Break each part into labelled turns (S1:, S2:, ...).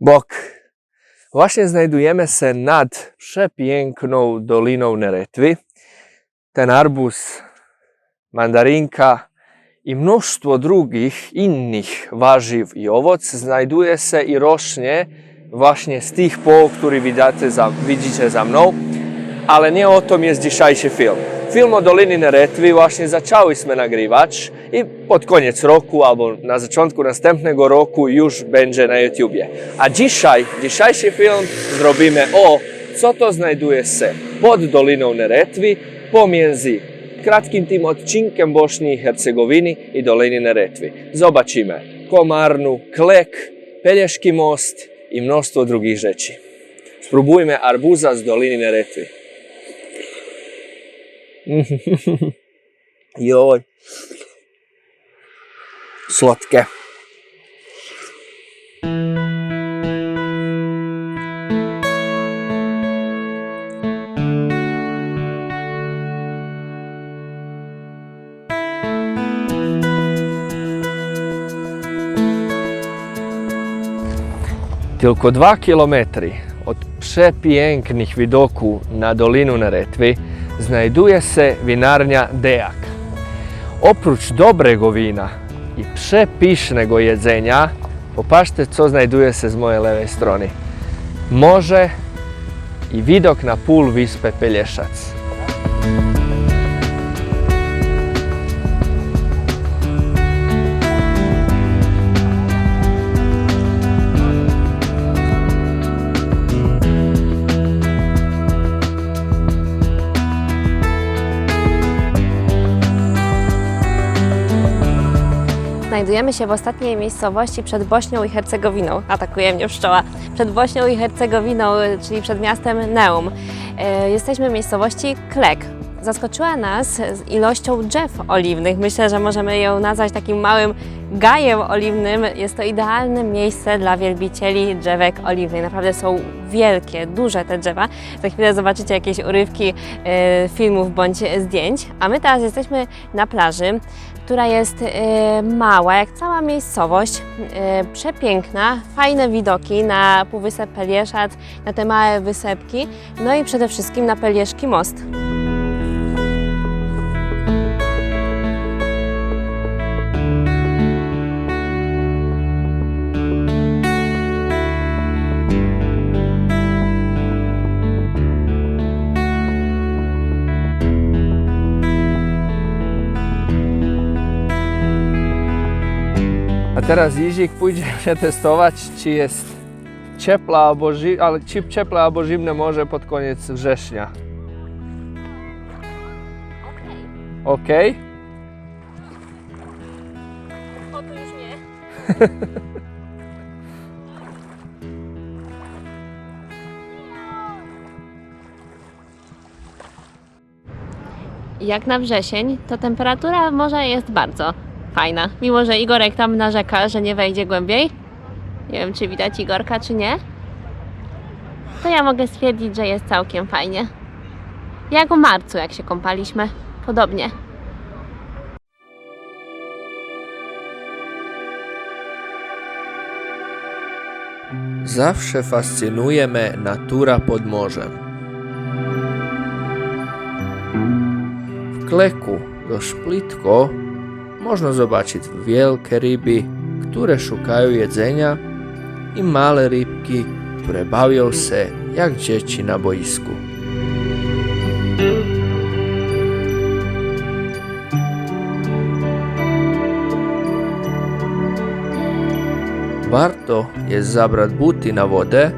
S1: bok. Właśnie znajdujemy się nad przepiękną Doliną Neretwy. Ten arbuz, mandarinka i mnóstwo drugich innych warzyw i owoc znajduje się i rośnie właśnie z tych poł, które widzicie za, widzicie za mną. Ale nie o tom jest dzisiejszy film. Film o Dolini Neretvi właśnie zaczęliśmy nagrywać i pod koniec roku albo na początku następnego roku już będzie na YouTubie. A dzisiaj, dzisiejszy film zrobimy o co to znajduje się pod Doliną Neretvi pomiędzy kratkim tym odcinkiem Bośni i Hercegowini i Dolini Neretvi. Zobaczymy Komarnu, Klek, Pelješki most i mnóstwo drugich rzeczy. Spróbujmy arbuza z Doliny Neretvi. Joj. Słodkie. Tylko dwa kilometry od przepięknych widoków na Dolinu Neretvi znajduje się winarnia Dejak. Oprócz dobrego wina i przepysznego jedzenia, popatrzcie co znajduje się z mojej lewej strony. Morze i widok na pół wyspę.
S2: Znajdujemy się w ostatniej miejscowości przed Bośnią i Hercegowiną. Atakuje mnie pszczoła. Przed Bośnią i Hercegowiną, czyli przed miastem Neum. E, Jesteśmy w miejscowości Klek. Zaskoczyła nas ilością drzew oliwnych. Myślę, że możemy ją nazwać takim małym gajem oliwnym. Jest to idealne miejsce dla wielbicieli drzewek oliwnych. Naprawdę są wielkie, duże te drzewa. Za chwilę zobaczycie jakieś urywki e, filmów bądź zdjęć. A my teraz jesteśmy na plaży która jest e, mała, jak cała miejscowość, e, przepiękna, fajne widoki na Półwysep Pelieszat, na te małe wysepki, no i przede wszystkim na Pelieszki Most.
S1: Teraz Izik pójdziemy testować, czy jest ciepła albo, zi- ale czy ciepłe albo zimne morze pod koniec września. Ok?
S2: O, to już nie. Jak na wrzesień, to temperatura morza jest bardzo fajna. Mimo, że Igorek tam narzeka, że nie wejdzie głębiej. Nie wiem, czy widać Igorka, czy nie. To ja mogę stwierdzić, że jest całkiem fajnie. Jak w marcu, jak się kąpaliśmy. Podobnie.
S1: Zawsze fascynuje mnie natura pod morzem. W Kleku dość plitko można zobaczyć wielkie ryby, które szukają jedzenia i małe rybki, które bawią się jak dzieci na boisku. Warto jest zabrać buty na wodę,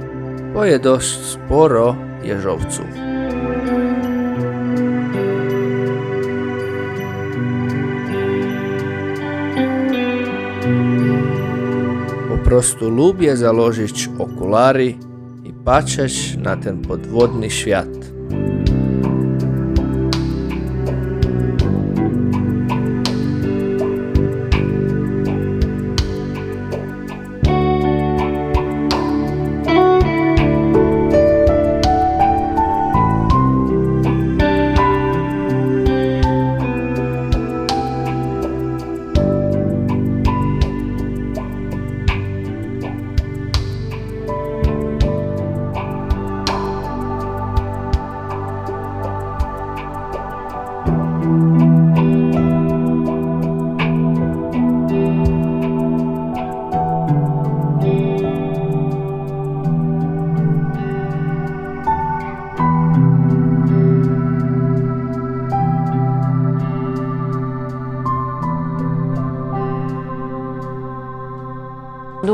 S1: bo jest dość sporo jeżowców. prostoljubje založiš okulari i pačeš na ten podvodni
S2: švjat.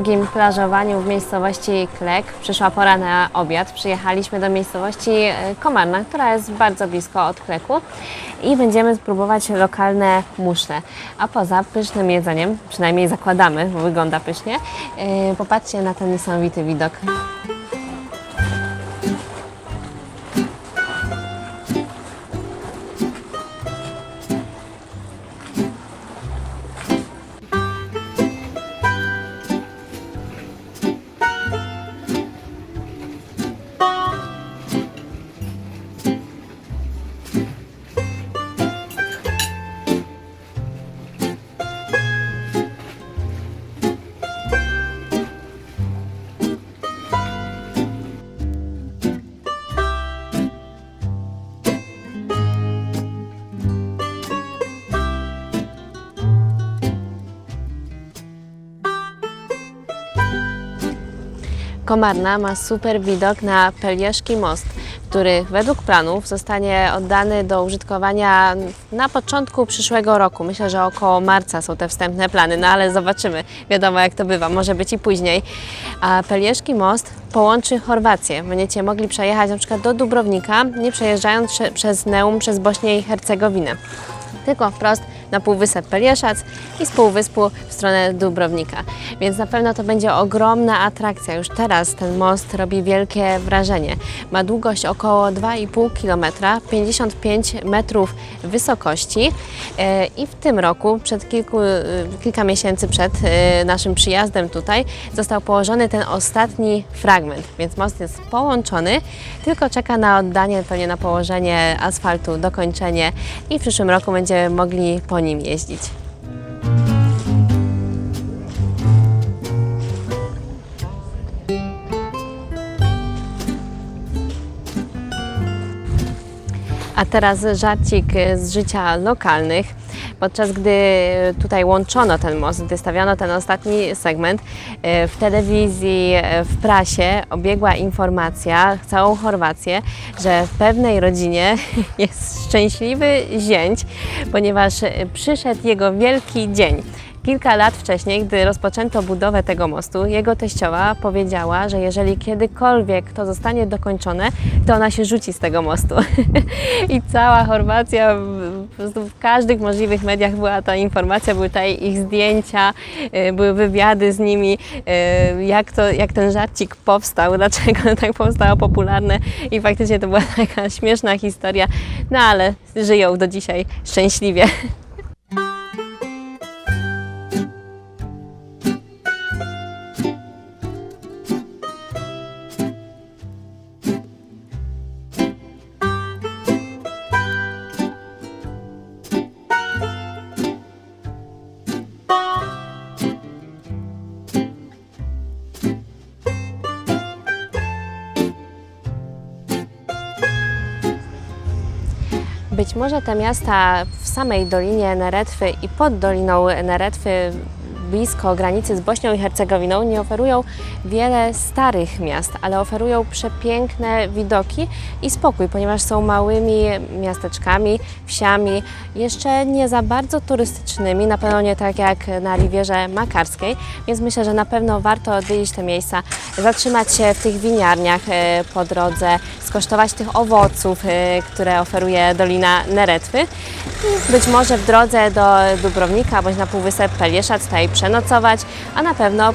S2: Długim plażowaniu w miejscowości Klek przyszła pora na obiad. Przyjechaliśmy do miejscowości e, Komarna, która jest bardzo blisko od Kleku i będziemy spróbować lokalne muszle. A poza pysznym jedzeniem, przynajmniej zakładamy, bo wygląda pysznie, e, popatrzcie na ten niesamowity widok. Komarna ma super widok na Pelieszki Most, który według planów zostanie oddany do użytkowania na początku przyszłego roku. Myślę, że około marca są te wstępne plany, no ale zobaczymy. Wiadomo jak to bywa, może być i później. A Pelieszki Most połączy Chorwację. Będziecie mogli przejechać na przykład do Dubrownika, nie przejeżdżając prze- przez Neum, przez Bośnię i Hercegowinę tylko wprost na Półwysep Pelieszac i z Półwyspu w stronę Dubrownika. Więc na pewno to będzie ogromna atrakcja. Już teraz ten most robi wielkie wrażenie. Ma długość około 2,5 km, 55 metrów wysokości E, i w tym roku, przed kilku, e, kilka miesięcy przed e, naszym przyjazdem tutaj, został położony ten ostatni fragment. Więc most jest połączony, tylko czeka na oddanie, pewnie na położenie asfaltu, dokończenie i w przyszłym roku będziemy mogli po nim jeździć. A teraz żarcik z życia lokalnych. Podczas gdy tutaj łączono ten most, gdy stawiano ten ostatni segment, e, w telewizji, e, w prasie obiegła informacja, całą Chorwację, że w pewnej rodzinie jest szczęśliwy zięć, ponieważ przyszedł jego wielki dzień. Kilka lat wcześniej, gdy rozpoczęto budowę tego mostu, jego teściowa powiedziała, że jeżeli kiedykolwiek to zostanie dokończone, to ona się rzuci z tego mostu. I cała Chorwacja, po prostu w każdych możliwych mediach była ta informacja, były tutaj ich zdjęcia, y, były wywiady z nimi, y, jak, to, jak ten żarcik powstał, dlaczego tak powstało popularne i faktycznie to była taka śmieszna historia, no ale żyją do dzisiaj szczęśliwie. Być może te miasta w samej Dolinie Neretwy i pod Doliną Neretwy blisko granicy z Bośnią i Hercegowiną nie oferują wiele starych miast, ale oferują przepiękne widoki i spokój, ponieważ są małymi miasteczkami, wsiami, jeszcze nie za bardzo turystycznymi, na pewno nie tak jak na Riwierze Makarskiej, więc myślę, że na pewno warto odwiedzić te miejsca, zatrzymać się w tych winiarniach e, po drodze, skosztować tych owoców, e, które oferuje Dolina Neretwy. Być może w drodze do Dubrownika bądź na Półwysep Pelieszac tutaj przenocować, a na pewno e,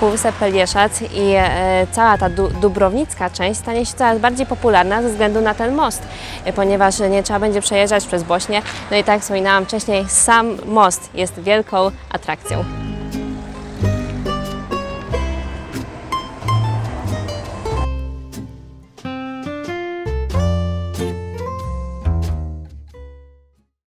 S2: Półwysep Pelieszac i e, cała ta du- dubrownicka część stanie się coraz bardziej popularna ze względu na ten most, e, ponieważ nie trzeba będzie przejeżdżać przez Bośnię. No i tak wspominałam wcześniej, sam most jest wielką atrakcją.